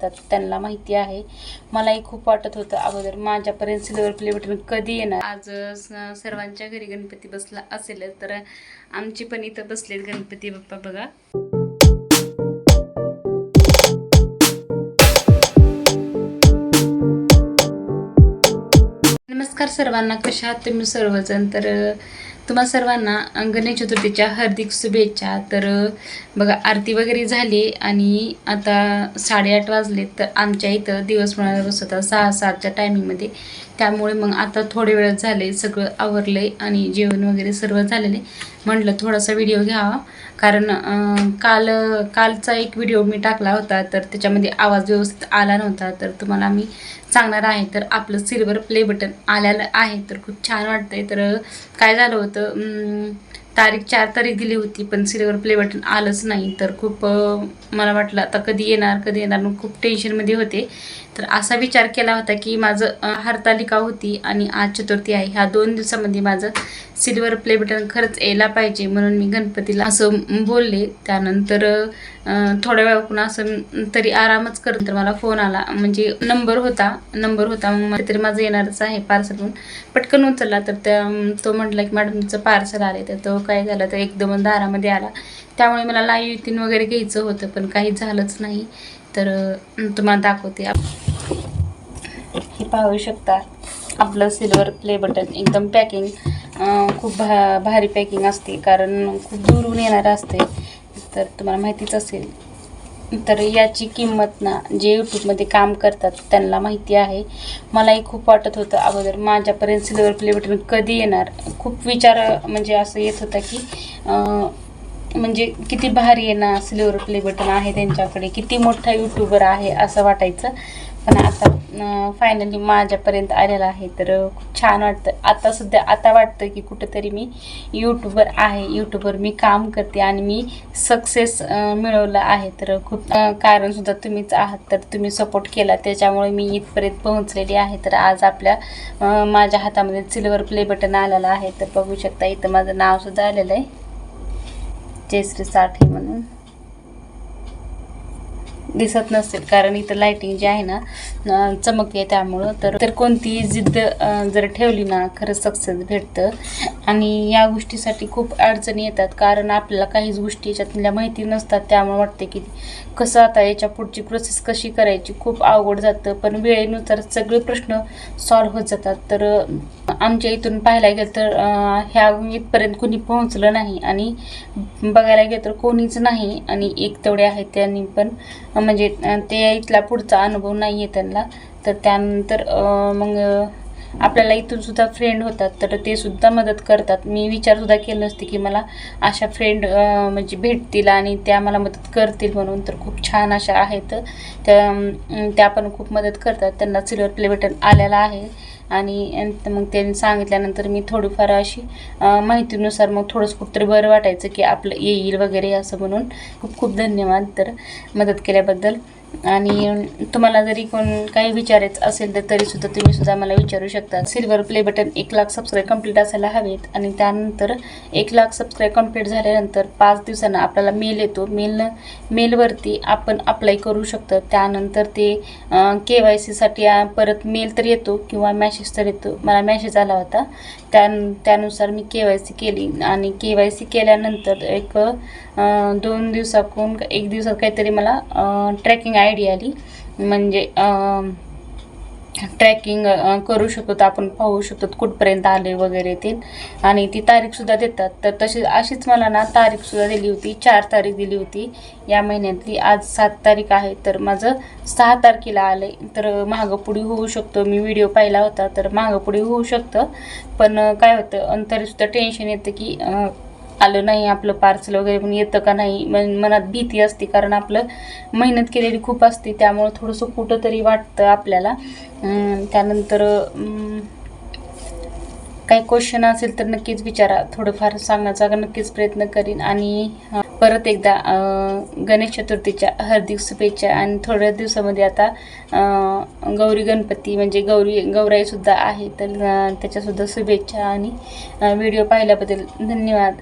करतात त्यांना माहिती आहे. मलाही खूप वाटत होतं अगोदर माझ्यापर्यंत सिल्वर प्ले बटन कधी येणार. आज सर्वांच्या घरी गणपती बसला असेलच तर आमची पण इथं बसलेत गणपती बाप्पा बघा. नमस्कार सर्वांना कशा आहात तुम्ही सर्वजण? तर तुम्हा सर्वांना गणेश चतुर्थीच्या हार्दिक शुभेच्छा. तर बघा आरती वगैरे झाली आणि आता साडेआठ वाजले तर आमच्या इथं दिवस म्हणायला होता सहा सातच्या टायमिंगमध्ये त्यामुळे मग आता थोडे वेळ झाले सगळं आवरलं आणि जेवण वगैरे सर्व झालेले. म्हटलं थोडासा व्हिडिओ घ्यावा. कारण काल कालचा एक व्हिडिओ मी टाकला होता तर त्याच्यामध्ये आवाज व्यवस्थित आला नव्हता. तर तुम्हाला मी सांगणार आहे तर आपलं सिल्वर प्ले बटन आलेलं आहे तर खूप छान वाटतंय. तर काय झालं होतं 呃嗯 तारीख चार तारीख दिली होती पण सिल्वर प्ले बटन आलंच नाही. तर खूप मला वाटलं आता कधी येणार कधी येणार मग खूप टेन्शनमध्ये होते. तर असा विचार केला होता की माझं हरतालिका होती आणि आज चतुर्थी आहे. ह्या दोन दिवसामध्ये माझं सिल्वर प्ले बटन खरंच यायला पाहिजे म्हणून मी गणपतीला असं बोलले. त्यानंतर थोड्या वेळाकडून असं तरी आरामच करून तर मला फोन आला. म्हणजे नंबर होता नंबर होता मग तरी माझं येणारच आहे पार्सल म्हणून. पटकन उचलला तर त्या तो म्हटला की मॅडम तुमचं पार्सल आले तर तो काय झालं तर एकदम दारामध्ये आला. त्यामुळे मला लाईव्ह तीन वगैरे घ्यायचं होतं पण काही झालंच नाही. तर तुम्हाला दाखवते. हे पाहू शकता. आपलं सिल्वर प्ले बटन एकदम पॅकिंग खूप भा भारी पॅकिंग असते. कारण खूप दुरून येणारं असते तर तुम्हाला माहितीच असेल. तर याची किंमत ना जे यूट्यूबमध्ये काम करतात त्यांना माहिती आहे. मलाही खूप वाटत होतं अगोदर. माझ्यापर्यंत सिल्वर प्ले बटन कधी येणार? खूप विचार म्हणजे असं येत होता की म्हणजे किती भारी आहे ना सिल्वर प्ले बटन आहे त्यांच्याकडे किती मोठा यूट्यूबर आहे असं वाटायचं. पण आता फायनली माझ्यापर्यंत आलेलं आहे तर खूप छान वाटतं. आता सध्या आता वाटतं की कुठंतरी मी यूट्यूबर आहे. यूट्यूबर मी काम करते आणि मी सक्सेस मिळवलं आहे. तर खूप कारणसुद्धा तुम्हीच आहात तर तुम्ही सपोर्ट केला. त्याच्यामुळे मी इथपर्यंत पोहोचलेली आहे. तर आज आपल्या माझ्या हातामध्ये सिल्वर प्ले बटन आलेलं आहे. तर बघू शकता इथं माझं नावसुद्धा आलेलं आहे. जयश्री साठे म्हणून. दिसत नसेल कारण इथं लाइटिंग जी आहे ना चमकते त्यामुळं. तर तर कोणतीही जिद्द जर ठेवली ना खरंच सक्सेस भेटतं. आणि या गोष्टीसाठी खूप अडचणी येतात. कारण आपल्याला काहीच गोष्टी याच्यातल्या माहिती नसतात. त्यामुळे वाटते की कसं आता याच्या पुढची प्रोसेस कशी करायची? खूप अवघड जातं. पण वेळेनुसार सगळे प्रश्न सॉल्व्ह होत जातात. तर आमच्या इथून पाहायला गेलं तर ह्या इथपर्यंत कोणी पोहोचलं नाही. आणि बघायला गेलं तर कोणीच नाही. आणि एक तेवढे आहेत त्यांनी पण. म्हणजे ते इथला पुढचा अनुभव नाही आहे त्यांना. तर त्यानंतर मग आपल्याला इथून सुद्धा फ्रेंड होतात तर ते सुद्धा मदत करतात. मी विचारसुद्धा केलं नसते की मला अशा फ्रेंड म्हणजे भेटतील आणि त्या मला मदत करतील म्हणून. तर खूप छान अशा आहेत. त्या त्या पण खूप मदत करतात. त्यांना सिल्वर प्ले बटन आलेला आहे. आणि मग त्यांनी सांगितल्यानंतर मी थोडीफार अशी माहितीनुसार मग थोडंसं कुठंतरी बरं वाटायचं की आपलं येईल वगैरे असं म्हणून. खूप खूप धन्यवाद. तर मदत केल्याबद्दल. आणि तुम्हाला जरी कोण काही विचारायचं असेल तर तरीसुद्धा तुम्ही सुद्धा मला विचारू शकता. सिल्वर प्ले बटन एक लाख सबस्क्राईब कंप्लीट असायला हवेत आणि त्यानंतर एक लाख सबस्क्राईब कंप्लीट झाल्यानंतर पाच दिवसांना आपल्याला मेल येतो. मेल मेलवरती आपण अप्लाय करू शकतो. त्यानंतर ते के वाय सीसाठी परत मेल तर येतो किंवा मॅसेज तर येतो. मला मॅसेज आला होता त्या त्यानुसार मी के वाय सी केली आणि के वाय सी केल्यानंतर एक दोन दिवसाकडून एक दिवसात काहीतरी मला ट्रॅकिंग आय डी आली. म्हणजे ट्रॅकिंग करू शकतो आपण पाहू शकतो कुठपर्यंत आले वगैरे ते. आणि ती तारीखसुद्धा देतात. तर तशी अशीच मला ना तारीखसुद्धा दिली होती चार तारीख दिली होती. या महिन्यातली आज सात तारीख आहे तर माझं सहा तारखेला आलं आहे तर मागंपुढे होऊ शकतो. मी व्हिडिओ पाहिला होता तर मागंपुढे होऊ शकतं. पण काय होतं आणि तरीसुद्धा टेन्शन येतं की आलं नाही आपलं पार्सल वगैरे पण येतं का नाही मन मनात भीती असते कारण आपलं मेहनत केलेली खूप असते त्यामुळं थोडंसं कुठंतरी वाटतं आपल्याला. त्यानंतर काही क्वेश्चन असेल तर नक्कीच विचारा. थोडंफार सांगण्याचा नक्कीच प्रयत्न करीन. आणि परत एकदा गणेश चतुर्थीच्या हार्दिक शुभेच्छा. आणि थोड्या दिवसामध्ये आता गौरी गणपती म्हणजे गौरी गौराईसुद्धा आहे. तर त्याच्यासुद्धा शुभेच्छा आणि व्हिडिओ पाहिल्याबद्दल धन्यवाद.